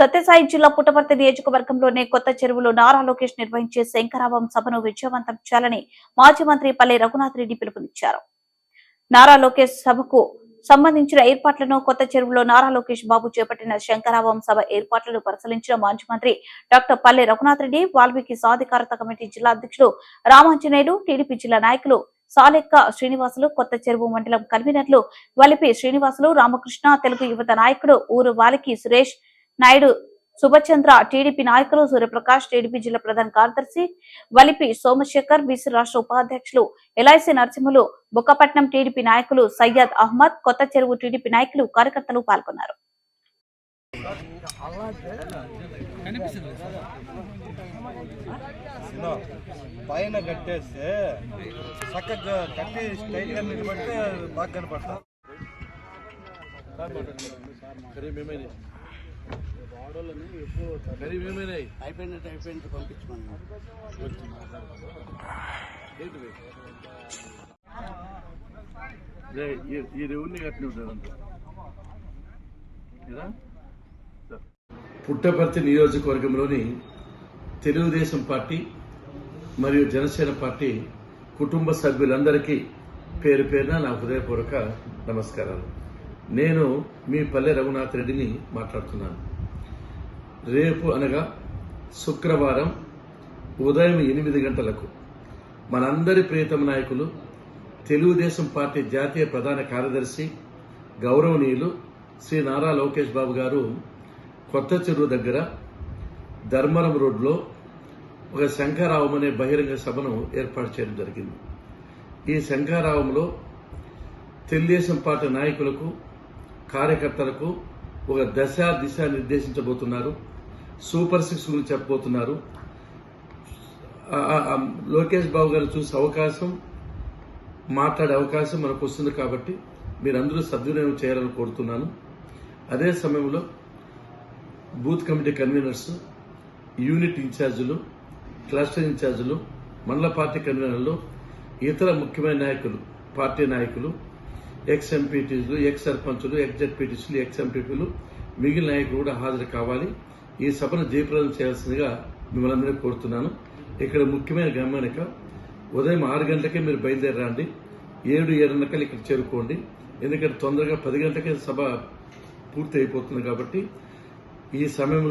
సత్యసాయి జిల్లా పుట్టపర్తి నియోజకవర్గంలోనే కొత్త చెరువులో నారా లోకేష్ నిర్వహించే శంకరావం సభను విజయవంతం చేయాలని మాజీ మంత్రి పల్లె రఘునాథ్ రెడ్డి పిలుపునిచ్చారు. నారా లోకేష్ సభకు సంబంధించిన ఏర్పాట్లను కొత్త చెరువులో నారా లోకేష్ బాబు చేపట్టిన శంకరావం సభ ఏర్పాట్లను పరిశీలించిన మాజీ మంత్రి డాక్టర్ పల్లె రఘునాథ్ రెడ్డి వాల్మీకి సాధికారత కమిటీ జిల్లా అధ్యక్షుడు రామాంజనేయుడు టీడీపీ జిల్లా నాయకులు సాలెక్క శ్రీనివాసులు కొత్త చెరువు మండలం కన్వీనర్లు వలిపి శ్రీనివాసులు రామకృష్ణ తెలుగు యువత నాయకుడు ఊరు వాలికి సురేష్ నాయుడు సుభచంద్ర టీడీపీ నాయకులు సూర్యప్రకాష్ టీడీపీ జిల్లా ప్రధాన కార్యదర్శి వలిపి సోమశేఖర్ బీసీ రాష్ట్ర ఉపాధ్యక్షులు ఎల్ఐసి నరసింహులు బుక్కపట్నం టీడీపీ నాయకులు సయ్యద్ అహ్మద్ కొత్త చెరువు టీడీపీ నాయకులు కార్యకర్తలు పాల్గొన్నారు. పైన కట్టేస్తే చక్కగా కట్టి నిలబడితే బాగా అయిపోయినట్టు అయిపోయినట్టు పంపించమన్నారు. ఈ దేవుడిని పుట్టపర్తి నియోజకవర్గంలోని తెలుగుదేశం పార్టీ మరియు జనసేన పార్టీ కుటుంబ సభ్యులందరికీ పేరు పేరున నా హృదయపూర్వక నమస్కారాలు. నేను మీ పల్లె రఘునాథ్ రెడ్డిని మాట్లాడుతున్నాను. రేపు అనగా శుక్రవారం ఉదయం ఎనిమిది గంటలకు మనందరి ప్రియతమ నాయకులు తెలుగుదేశం పార్టీ జాతీయ ప్రధాన కార్యదర్శి గౌరవనీయులు శ్రీ నారా లోకేష్ బాబు గారు కొత్త చెరువు దగ్గర ధర్మరం రోడ్లో ఒక శంఖారావం అనే బహిరంగ సభను ఏర్పాటు చేయడం జరిగింది. ఈ శంఖారావంలో తెలుగుదేశం పార్టీ నాయకులకు కార్యకర్తలకు ఒక దశ దిశ నిర్దేశించబోతున్నారు. సూపర్ సిక్స్ గురించి చెప్పబోతున్నారు. లోకేష్ బాబు గారు చూసే అవకాశం మాట్లాడే అవకాశం మనకు వస్తుంది కాబట్టి మీరందరూ సద్వినియోగం చేయాలని కోరుతున్నాను. అదే సమయంలో బూత్ కమిటీ కన్వీనర్స్ యూనిట్ ఇన్ఛార్జీలు క్లస్టర్ ఇన్ఛార్జీలు మండల పార్టీ కన్వీనర్లు ఇతర ముఖ్యమైన నాయకులు పార్టీ నాయకులు ఎక్స్ ఎంపీటీలు ఎక్స్ సర్పంచులు ఎక్స్ జెడ్పీటీసులు ఎక్స్ ఎంపీపీలు మిగిలిన నాయకులు కూడా హాజరు కావాలి. ఈ సభను జయప్రదం చేయాల్సిందిగా మిమ్మల్ని అందరినీ కోరుతున్నాను. ఇక్కడ ముఖ్యమైన గమనిక ఉదయం ఆరు గంటలకే మీరు బయలుదేరండి. ఏడు ఏడున్నకలు ఇక్కడ చేరుకోండి. ఎందుకంటే తొందరగా పది గంటలకే సభ పూర్తి అయిపోతుంది కాబట్టి ఈ సమయంలో